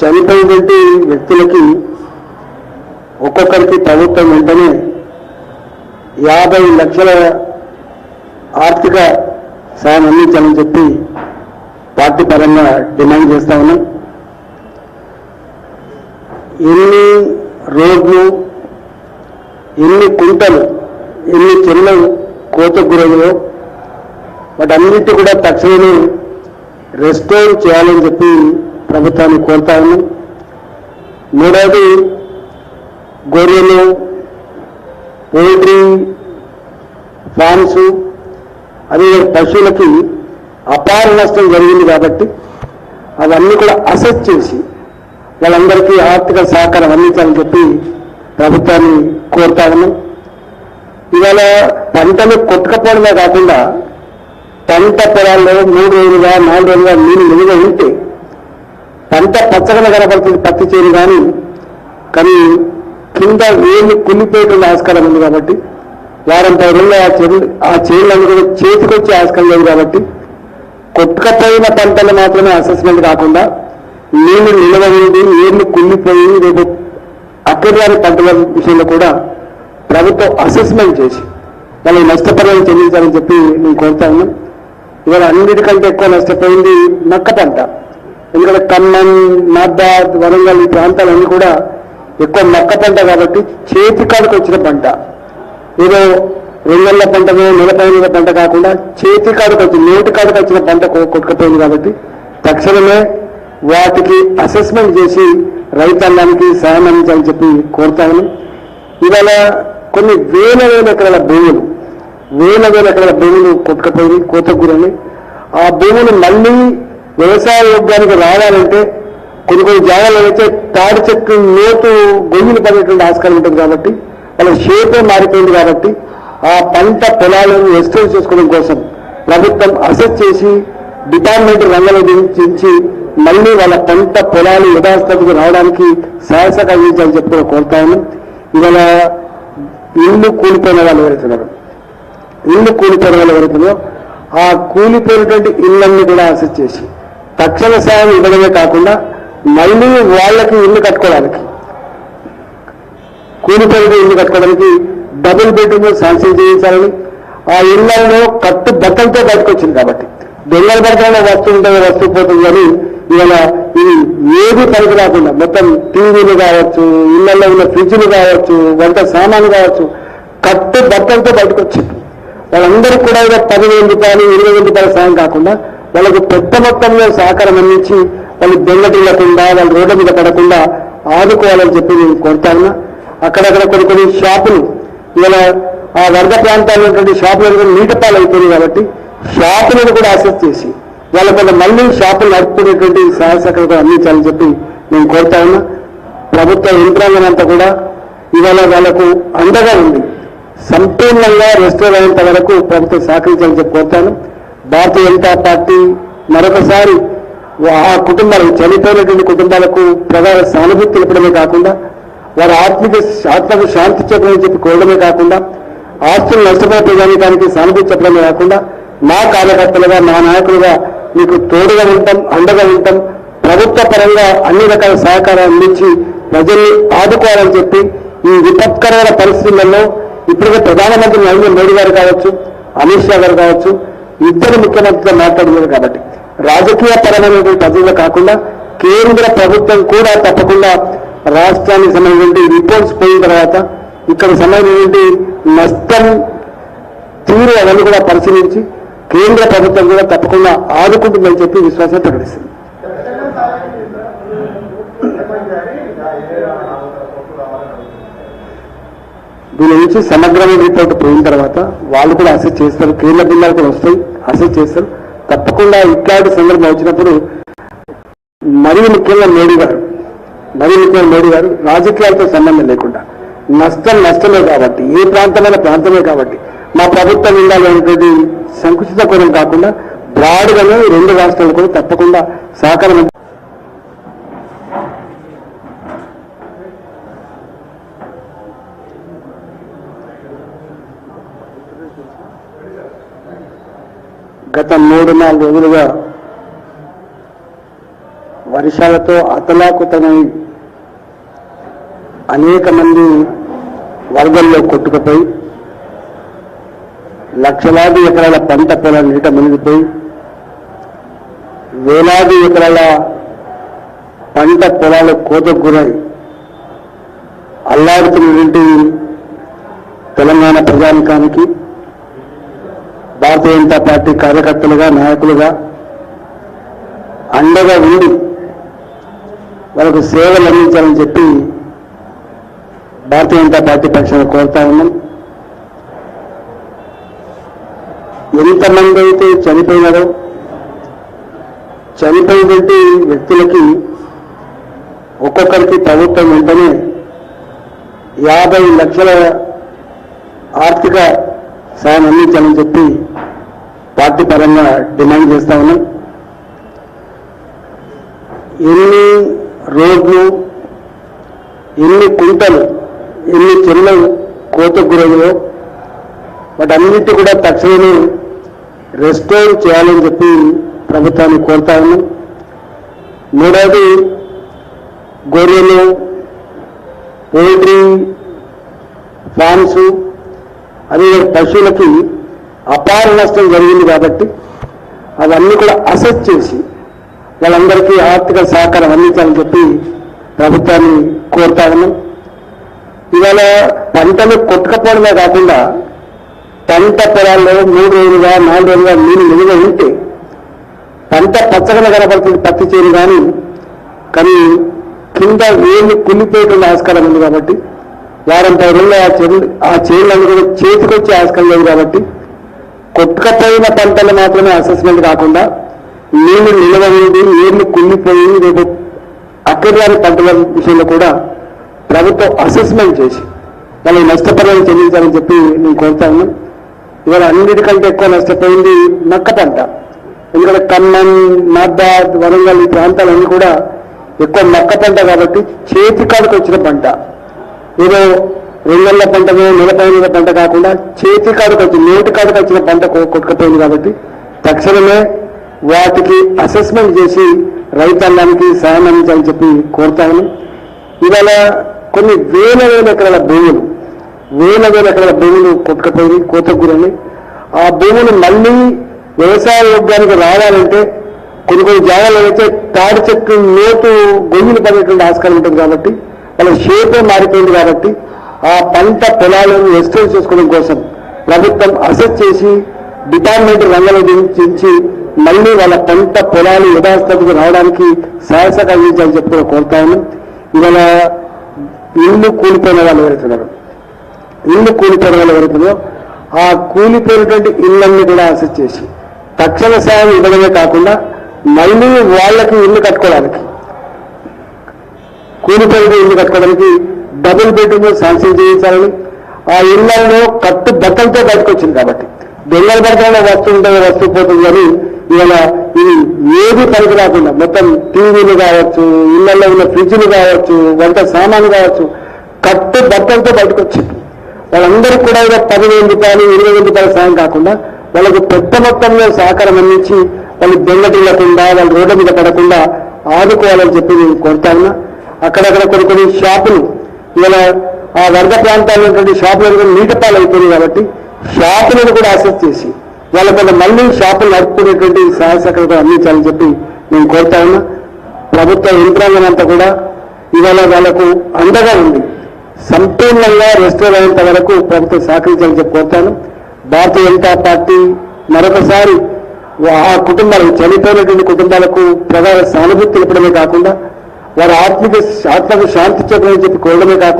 చనిపోయినటువంటి వ్యక్తులకి ఒక్కొక్కరికి ప్రభుత్వం వెంటనే యాభై లక్షల ఆర్థిక సాయం అందించాలని చెప్పి పార్టీ పరంగా డిమాండ్ చేస్తా ఉన్నాం. ఎన్ని రోడ్లు ఎన్ని కుంటలు ఎన్ని చెరువులు కోతకు గురయ్యో వాటన్నిటి కూడా తక్షణమే రెస్టోర్ చేయాలని చెప్పి ప్రభుత్వాన్ని కోరుతా ఉన్నాం. మూడవది గొర్రెలు పౌల్ట్రీ ఫార్మ్స్ అదే పశువులకి అపార నష్టం జరిగింది కాబట్టి అవన్నీ కూడా అసెస్ చేసి వాళ్ళందరికీ ఆర్థిక సహకారం అందించాలని చెప్పి ప్రభుత్వాన్ని కోరుతా ఉన్నాం. ఇవాళ పంటలు కొట్టుకపోవడమే కాకుండా పంట పొలాల్లో మూడు రోజులుగా నాలుగు రోజులుగా నీళ్ళు నిలువ ఉంటే పంట పచ్చగా కనబడుతుంది పత్తి చేరు కానీ కానీ కింద వేలు కుళ్ళిపోయేటువంటి ఆస్కారం ఉంది కాబట్టి వారం పది రోజులు ఆ చెరు ఆ చేనులన్నీ కూడా చేతికొచ్చే ఆస్కారం లేదు కాబట్టి కొట్టుకపోయిన పంటలు మాత్రమే అసెస్మెంట్ కాకుండా నీళ్ళు నిలవలేదు నీళ్ళు కుళ్ళిపోయి రేపు అక్కడి పంటల విషయంలో కూడా ప్రభుత్వం అసెస్మెంట్ చేసి వాళ్ళకి నష్టపరిహారం చెల్లించాలని చెప్పి నేను కోరుతా ఉన్నాం ఇవాళ అన్నిటికంటే ఎక్కువ నష్టపోయింది మక్క పంట. ఎందుకంటే ఖమ్మం నాబాద్ వరంగల్ ఈ ప్రాంతాలన్నీ కూడా ఎక్కువ మక్క పంట కాబట్టి చేతి కాడికి వచ్చిన పంట. ఏదో రెండేళ్ళ పంటను నెలపైన పంట కాకుండా చేతి కాడికి వచ్చి నోటి కాడికి వచ్చిన పంట కొట్టుకుపోయింది కాబట్టి తక్షణమే వాటికి అసెస్మెంట్ చేసి రైతాంగానికి సహాయం అందించాలని చెప్పి కోరుతాను ఇవాళ కొన్ని వేల వేల ఎకరాల భూములు వేల వేల ఎకరాల భూములు కొట్టుకుపోయి కోతకూరని ఆ భూములు మళ్ళీ వ్యవసాయ యోగ్యానికి రావాలంటే కొన్ని కొన్ని జాగాల్లో అయితే తాడి చెట్టు లోతు గొయ్యిలు పడేటువంటి ఆస్కారం ఉంటుంది కాబట్టి వాళ్ళ షేపే మారిపోయింది కాబట్టి ఆ పంట పొలాలను ఎస్టోర్ చేసుకోవడం కోసం ప్రభుత్వం అసెస్ చేసి డిపార్ట్మెంట్ రంగంలో దించి మళ్ళీ వాళ్ళ పంట పొలాలు యథాస్థితికి రావడానికి సాహస కలిగించాలని చెప్పి కోరుతాను ఇవాళ ఇల్లు కూలిపోయిన వాళ్ళు ఎవరైతున్నారు ఇల్లు కూలిపోయిన వాళ్ళు ఎవరైతున్నారో ఆ కూలిపోయినటువంటి ఇళ్ళన్ని కూడా అసెస్ చేసి తక్షణ సాయం ఇవ్వడమే కాకుండా మళ్ళీ వాళ్ళకి ఇల్లు కట్టుకోవడానికి కూలిపోయిన ఇల్లు కట్టుకోవడానికి డబుల్ బెడ్రూమ్ శాంక్షన్ చేయించాలని ఆ ఇళ్ళలో కట్టు బట్టలతో బయటకొచ్చింది కాబట్టి. దొంగల బట్టలనే వస్తువు ఉంటుంది వస్తువు పోతుంది కానీ ఇవాళ ఇది ఏది పనికి రాకుండా మొత్తం టీవీలు కావచ్చు ఇళ్ళలో ఉన్న ఫ్రిడ్జ్లు కావచ్చు వంట సామాన్లు కావచ్చు కట్టు బట్టలతో బయటకు వచ్చింది వాళ్ళందరికీ కూడా ఇక పదివేల రూపాయలు ఇరవై వేల రూపాయల సాయం కాకుండా వాళ్ళకు పెద్ద మొత్తంలో సహకారం అందించి వాళ్ళు దొంగటిల్లకుండా వాళ్ళు రోడ్ల మీద పడకుండా ఆదుకోవాలని చెప్పి నేను కోరుతాను అక్కడక్కడ కొన్ని కొన్ని షాపులు ఇలా ఆ వరద ప్రాంతాల్లో ఉన్నటువంటి షాపులు కూడా నీటి పాలు కాబట్టి షాపులను కూడా అసెస్ చేసి వాళ్ళ కొంత మళ్ళీ షాపులు నడుపుకునేటువంటి సహాయ సహకారం అందించాలని చెప్పి నేను కోరుతా ఉన్నా. ప్రభుత్వ యంత్రాంగం అంతా కూడా ఇవాళ వాళ్ళకు అండగా ఉంది సంపూర్ణంగా రెస్టోర్ అయ్యేంత వరకు ప్రభుత్వం సహకరించాలని చెప్పి కోరుతాను భారతీయ జనతా పార్టీ మరొకసారి ఆ కుటుంబాలకు చనిపోయినటువంటి కుటుంబాలకు ప్రధాన సానుభూతి తెలపడమే కాకుండా వారి ఆత్మిక ఆత్మకు శాంతి చెప్పడమని చెప్పి కోరడమే కాకుండా ఆస్తులు నష్టపోయే దానికి సానుభూతి చెప్పడమే కాకుండా మా కార్యకర్తలుగా మా నాయకులుగా మీకు తోడుగా ఉంటాం అండగా ఉంటాం ప్రభుత్వ పరంగా అన్ని రకాల సహకారం అందించి ప్రజల్ని ఆదుకోవాలని చెప్పి ఈ విపత్కరమైన పరిస్థితులలో ఇప్పటికే ప్రధానమంత్రి నరేంద్ర మోడీ గారు కావచ్చు అమిత్ షా గారు కావచ్చు ఇద్దరు ముఖ్యమంత్రులు మాట్లాడినారు కాబట్టి. రాజకీయ పరమైనటువంటి పద్ధతిలో కాకుండా కేంద్ర ప్రభుత్వం కూడా తప్పకుండా రాష్ట్రానికి సంబంధించి రిపోర్ట్స్ పోయిన తర్వాత ఇక్కడ సంబంధించి నష్టం తీరు అవన్నీ కూడా పరిశీలించి కేంద్ర ప్రభుత్వం కూడా తప్పకుండా ఆదుకుంటుందని చెప్పి విశ్వాసం ప్రకటిస్తుంది. దీని నుంచి సమగ్రమైన రిపోర్ట్ పోయిన తర్వాత వాళ్ళు కూడా అసెస్ చేస్తారు. కేంద్ర బృందాలు కూడా వస్తాయి. అసెస్ చేస్తారు. తప్పకుండా ఇట్లాంటి సందర్భం వచ్చినప్పుడు మరీ ముఖ్యంగా మోడీ గారు మరీ ముఖ్యంగా మోడీ గారు రాజకీయాలతో సంబంధం లేకుండా నష్టం నష్టమే కాబట్టి ఏ ప్రాంతమైన ప్రాంతమే కాబట్టి మా ప్రభుత్వం ఉండాలనేటువంటి సంకుచిత కోణం కాకుండా బ్రాడ్గానే రెండు రాష్ట్రాలు కూడా తప్పకుండా సహకారం గత మూడు నాలుగు రోజులుగా వర్షాలతో అతలాకుతమై అనేక మంది వరదల్లో కొట్టుకుపోయి లక్షలాది ఎకరాల పంట పొలాలు నీట మునిగిపోయి వేలాది ఎకరాల పంట పొలాలు కోతకు గురై అల్లాడుతున్నటువంటి తెలంగాణ ప్రజానికానికి భారతీయ జనతా పార్టీ కార్యకర్తలుగా నాయకులుగా అండగా ఉండి వాళ్ళకు సేవలు అందించాలని చెప్పి భారతీయ జనతా పార్టీ పక్షాన కోరుతా ఉన్నాం. ఎంతమంది అయితే చనిపోయినారో చనిపోయినటువంటి వ్యక్తులకి ఒక్కొక్కరికి ప్రభుత్వం వెంటనే యాభై లక్షల ఆర్థిక సాయం అందించాలని చెప్పి పార్టీ పరంగా డిమాండ్ చేస్తా ఉన్నాం. ఎన్ని రోడ్లు ఎన్ని కుంటలు ఎన్ని చెరువులు కోతకు గురయ్యో వాటన్నిటి కూడా తక్షణమే రెస్టోర్ చేయాలని చెప్పి ప్రభుత్వాన్ని కోరుతా ఉన్నాం. మూడవది గొర్రెలు పౌల్ట్రీ ఫార్మ్స్ అదే పశువులకి అపార నష్టం జరిగింది కాబట్టి అవన్నీ కూడా అసెస్ చేసి వాళ్ళందరికీ ఆర్థిక సహకారం అందించాలని చెప్పి ప్రభుత్వాన్ని కోరుతా ఉన్నాం. ఇవాళ పంటలు కొట్టుకపోవడమే కాకుండా పంట పొలాల్లో మూడు రోజులుగా నాలుగు రోజులుగా నీళ్ళు నిలువ ఉంటే పంట పచ్చగా కనబడుతుంది పత్తి చేరు కానీ కానీ కింద వేలు కుళ్ళిపోయేటువంటి ఆస్కారం ఉంది కాబట్టి వారం పది రోజులు ఆ చెరువు ఆ చేనులన్నీ కూడా చేతికొచ్చే ఆస్కారం లేదు కాబట్టి కొట్టుకపోయిన పంటలు మాత్రమే అసెస్మెంట్ కాకుండా నీళ్ళు నిలవలేదు నీళ్ళు కుళ్ళిపోయి రేపు అక్కడి పంటల విషయంలో కూడా ప్రభుత్వం అసెస్మెంట్ చేసి వాళ్ళకి నష్టపరిహారం చెల్లించాలని చెప్పి నేను కోరుతా ఇవాళ అన్నిటికంటే ఎక్కువ నష్టపోయింది మక్క పంట. ఎందుకంటే ఖమ్మం నాబాద్ వరంగల్ ఈ ప్రాంతాలన్నీ కూడా ఎక్కువ మక్క పంట కాబట్టి చేతి కాడికి వచ్చిన పంట. ఏదో రెండేళ్ళ పంటను నెలపైన పంట కాకుండా చేతి కాడుకు వచ్చి నోటి కాడుకు వచ్చిన పంట కొట్టుకుపోయింది కాబట్టి తక్షణమే వాటికి అసెస్మెంట్ చేసి రైతాంగానికి సహాయం అందించాలని చెప్పి కోరుతాను ఇవాళ కొన్ని వేల వేల ఎకరాల భూములు వేల వేల ఎకరాల భూములు కొట్టుకుపోయి కోతకూరని గురని ఆ భూములు మళ్ళీ వ్యవసాయ యోగ్యానికి రావాలంటే కొన్ని కొన్ని జాగాల్లో అయితే తాడి చెట్లు లోతు గొంగులు పడేటువంటి ఆస్కారం ఉంటుంది కాబట్టి వాళ్ళ షేపే మారిపోయింది కాబట్టి ఆ పంట పొలాలను ఎక్స్టెండ్ చేసుకోవడం కోసం ప్రభుత్వం అసెస్ చేసి డిపార్ట్మెంట్ రంగంలో దించి మళ్ళీ వాళ్ళ పంట పొలాలు యథాస్థితికి రావడానికి సహాయ కలిగించాలని చెప్పి కూడా ఇవాళ ఇల్లు కూలిపోయిన వాళ్ళు ఎవరైతున్నారు ఇల్లు కూలిపోయిన వాళ్ళు ఎవరైతున్నారో ఆ కూలిపోయినటువంటి ఇళ్ళన్ని కూడా అసెస్ చేసి తక్షణ సాయం ఇవ్వడమే కాకుండా మళ్ళీ వాళ్ళకి ఇల్లు కట్టుకోవడానికి కూలిపోయిన ఇల్లు కట్టుకోవడానికి డబుల్ బెడ్రూమ్ శాంక్షన్ చేయించాలని ఆ ఇళ్ళలో కట్టు బట్టలతో బయటకొచ్చింది కాబట్టి. దొంగల బట్టలలో వస్తువు ఉంటే వస్తువు పోతుంది కానీ ఇవాళ ఇది ఏది పనికి రాకుండా మొత్తం టీవీలు కావచ్చు ఇళ్ళలో ఉన్న ఫ్రిడ్జ్లు కావచ్చు వంట సామాన్లు కావచ్చు కట్టు బట్టలతో బయటకు వచ్చింది వాళ్ళందరికీ కూడా ఇక పదివేల రూపాయలు ఇరవై వేల రూపాయల సాయం కాకుండా వాళ్ళకు పెద్ద మొత్తంలో సహకారం అందించి వాళ్ళు దొంగటిల్లకుండా వాళ్ళు రోడ్ల మీద పడకుండా ఆదుకోవాలని చెప్పి నేను కోరుతా ఉన్నా. అక్కడక్కడ కొన్ని కొన్ని షాపులు ఇలా ఆ వరద ప్రాంతాల్లో ఉన్నటువంటి షాపులు కూడా నీటి పాలు కాబట్టి షాపులను కూడా అసెస్ చేసి వాళ్ళ కొంత మళ్ళీ షాపులు నడుపుకునేటువంటి సహాయ అందించాలని చెప్పి నేను కోరుతా ఉన్నా. ప్రభుత్వ యంత్రాంగం అంతా కూడా ఇవాళ వాళ్ళకు అండగా ఉంది సంపూర్ణంగా రెస్టోర్ అయ్యేంత వరకు ప్రభుత్వం సహకరించాలని చెప్పి కోరుతాను. భారతీయ జనతా పార్టీ మరొకసారి ఆ కుటుంబాలకు చనిపోయినటువంటి కుటుంబాలకు ప్రధాన సానుభూతి తెలపడమే కాకుండా వారి ఆత్మిక ఆత్మకు శాంతి చెప్పమని చెప్పి కోరడమే కాకుండా